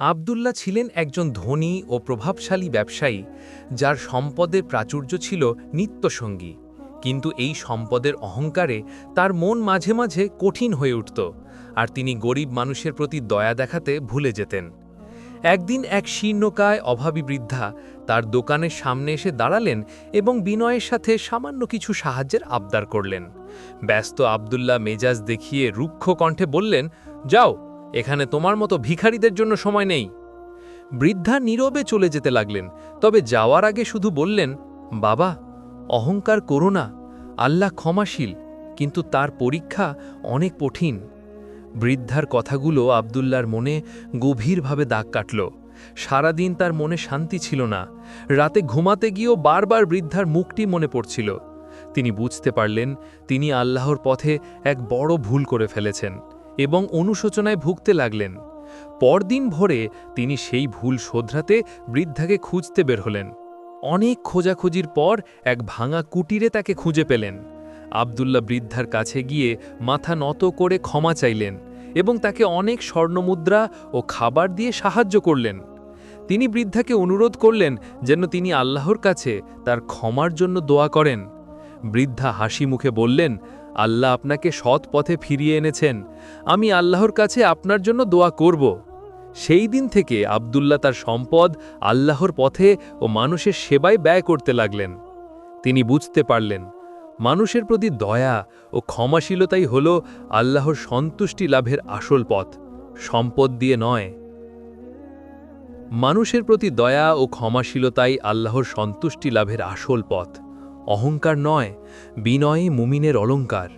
আবদুল্লাহ ছিলেন একজন ধনী ও প্রভাবশালী ব্যবসায়ী, যার সম্পদের প্রাচুর্য ছিল নিত্যসঙ্গী। কিন্তু এই সম্পদের অহংকারে তার মন মাঝে মাঝে কঠিন হয়ে উঠত, আর তিনি গরিব মানুষের প্রতি দয়া দেখাতে ভুলে যেতেন। একদিন এক শীর্ণকায় অভাবী বৃদ্ধা তার দোকানের সামনে এসে দাঁড়ালেন এবং বিনয়ের সাথে সামান্য কিছু সাহায্যের আবদার করলেন। ব্যস্ত আবদুল্লাহ মেজাজ দেখিয়ে রুক্ষ কণ্ঠে বললেন, যাও এখানে তোমার মতো ভিখারিদের জন্য সময় নেই। বৃদ্ধা নীরবে চলে যেতে লাগলেন, তবে যাওয়ার আগে শুধু বললেন, বাবা, অহংকার করো না, আল্লাহ ক্ষমাশীল, কিন্তু তার পরীক্ষা অনেক কঠিন। বৃদ্ধার কথাগুলো আবদুল্লার মনে গভীরভাবে দাগ কাটল। সারাদিন তার মনে শান্তি ছিল না। রাতে ঘুমাতে গিয়েও বারবার বৃদ্ধার মুখটি মনে পড়ছিল। তিনি বুঝতে পারলেন, তিনি আল্লাহর পথে এক বড় ভুল করে ফেলেছেন। এবং অনুশোচনায় ভুগতে লাগলেন। পরদিন ভোরে তিনি সেই ভুল শোধরাতে বৃদ্ধাকে খুঁজতে বের হলেন। অনেক খোঁজাখুঁজির পর এক ভাঙা কুটিরে তাকে খুঁজে পেলেন। আবদুল্লা বৃদ্ধার কাছে গিয়ে মাথা নত করে ক্ষমা চাইলেন এবং তাকে অনেক স্বর্ণমুদ্রা ও খাবার দিয়ে সাহায্য করলেন। তিনি বৃদ্ধাকে অনুরোধ করলেন যেন তিনি আল্লাহর কাছে তার ক্ষমার জন্য দোয়া করেন। বৃদ্ধা হাসি মুখে বললেন আল্লাহ আপনাকে সৎ পথে ফিরিয়ে এনেছেন। আমি আল্লাহর কাছে আপনার জন্য দোয়া করব। সেই দিন থেকে আবদুল্লাহ তার সম্পদ আল্লাহর পথে ও মানুষের সেবায় ব্যয় করতে লাগলেন। তিনি বুঝতে পারলেন, মানুষের প্রতি দয়া ও ক্ষমাশীলতাই হল আল্লাহর সন্তুষ্টি লাভের আসল পথ, সম্পদ দিয়ে নয়। মানুষের প্রতি দয়া ও ক্ষমাশীলতাই আল্লাহর সন্তুষ্টি লাভের আসল পথ। অহংকার নয় বিনয়ই মুমিনের অলঙ্কার